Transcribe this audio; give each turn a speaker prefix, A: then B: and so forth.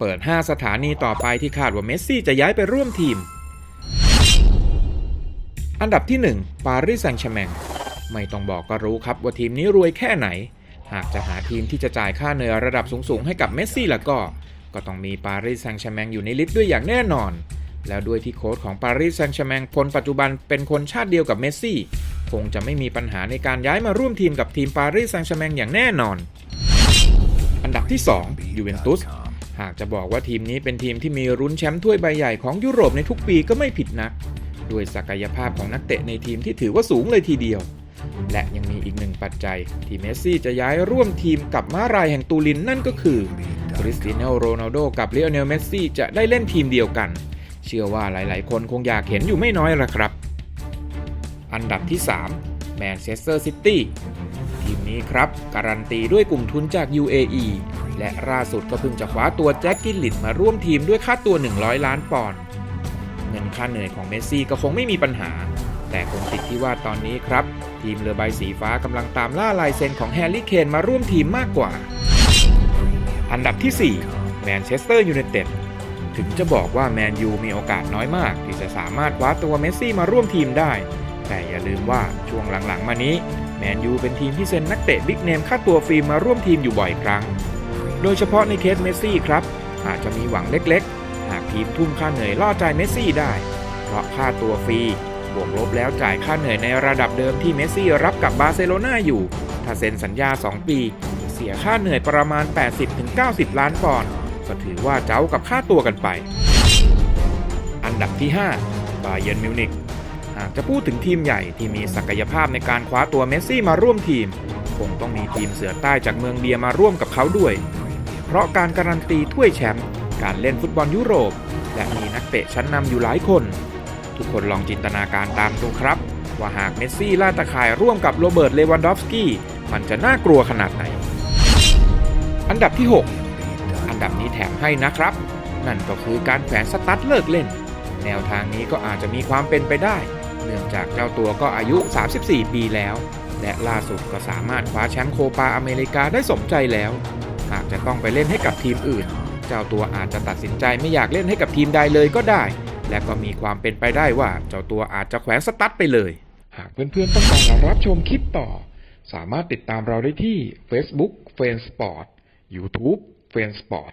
A: เปิด 5 สถานีต่อไปที่คาดว่าเมสซี่จะย้ายไปร่วมทีม อันดับที่ 1 ปารีสแซงต์แชร์แมงไม่ต้องบอกก็รู้ครับว่าทีมนี้รวยแค่ไหน หากจะหาทีมที่จะจ่ายค่าเหนื่อยระดับสูงๆ ให้กับเมสซี่แล้วก็ ก็ต้องมีปารีสแซงต์แชร์แมงอยู่ในลิสต์ด้วยอย่างแน่นอน แล้วด้วยที่โค้ชของปารีสแซงต์แชร์แมงคนปัจจุบันเป็นคนชาติเดียวกับเมสซี่คงจะไม่มีปัญหาในการย้ายมาร่วมทีมกับทีมปารีสแซงต์แชร์แมงอย่างแน่นอน อันดับที่2ยูเวนตุส หากจะบอกว่าทีมนี้เป็นทีมที่มีรุ้นแชมป์ถ้วยใบใหญ่ของยุโรปในทุกปีก็ไม่ผิดนัก ด้วยศักยภาพของนักเตะในทีมที่ถือว่าสูงเลยทีเดียว และยังมีอีกหนึ่งปัจจัย ที่เมสซี่จะย้ายร่วมทีมกับม้ารายแห่งตูรินนั่นก็คือคริสเตียโนโรนัลโดกับเลโอเนลเมสซี่จะได้เล่นทีมเดียวกัน เชื่อว่าหลายๆ คนคงอยากเห็นอยู่ไม่น้อยละครับ อันดับที่ 3 แมนเชสเตอร์ซิตี้ นี้ครับ การันตีด้วยกลุ่มทุนจาก UAE และล่าสุดก็เพิ่งจะคว้าตัวแจ็คกิลลิตมาร่วมทีมด้วยค่าตัว 100 ล้านปอนด์เงินค่าเหนื่อยของเมสซี่ก็คงไม่มีปัญหา แต่คงติดที่ว่าตอนนี้ครับ ทีมเรือใบสีฟ้ากำลังตามล่าลายเซ็นของแฮร์รี่เคนมาร่วมทีมมากกว่า อันดับที่ 4 แมนเชสเตอร์ยูไนเต็ดถึงจะบอกว่าแมนยูมีโอกาสน้อยมาก ที่จะสามารถคว้าตัวเมสซี่มาร่วมทีมได้ แต่อย่าลืมว่าช่วงหลังๆมานี้ แมนยูเป็นทีมที่เซ็นนักเตะบิ๊กเนมค่าตัวฟรีมาร่วมทีมอยู่บ่อยครั้ง โดยเฉพาะในเคสเมสซี่ครับ อาจจะมีหวังเล็กๆ หากทีมทุ่มค่าเหนื่อยล่อใจเมสซี่ได้ เพราะค่าตัวฟรีบวกลบแล้วจ่ายค่าเหนื่อยในระดับเดิมที่เมสซี่รับกับบาร์เซโลนาอยู่ ถ้าเซ็นสัญญา 2 ปี เสียค่าเหนื่อยประมาณ 80-90 ล้านปอนด์ก็ถือว่าเจ้ากับค่าตัวกันไป อันดับที่ 5 บาเยิร์นมิวนิก หากจะพูดถึงทีมใหญ่ที่มีศักยภาพในการคว้าตัวเมสซี่มาร่วมทีม คงต้องมีทีมเสือใต้จากเมืองเบียมาร่วมกับเขาด้วย เพราะการการันตีถ้วยแชมป์การเล่นฟุตบอลยุโรป และมีนักเตะชั้นนำอยู่หลายคน ทุกคนลองจินตนาการตามดูครับ ว่าหากเมสซี่ล่าตะข่ายร่วมกับโรเบิร์ตเลวันดอฟสกี้มันจะน่ากลัวขนาดไหน อันดับที่ 6 อันดับนี้แถมให้นะครับ นั่นก็คือการแขวนสตั๊ดเลิกเล่น แนวทางนี้ก็อาจจะมีความเป็นไปได้ เนื่องจากเจ้าตัวก็อายุ 34 ปีแล้ว และล่าสุดก็สามารถคว้าแชมป์โคปาอเมริกาได้สมใจแล้ว หากจะต้องไปเล่นให้กับทีมอื่น เจ้าตัวอาจจะตัดสินใจไม่อยากเล่นให้กับทีมใดเลยก็ได้ และก็มีความเป็นไปได้ว่าเจ้าตัวอาจจะแขวนสตั๊ดไปเลย หากเพื่อนๆต้องการรับชมคลิปต่อ สามารถติดตามเราได้ที่ Facebook f r i e n d Sport YouTube f r i e n d Sport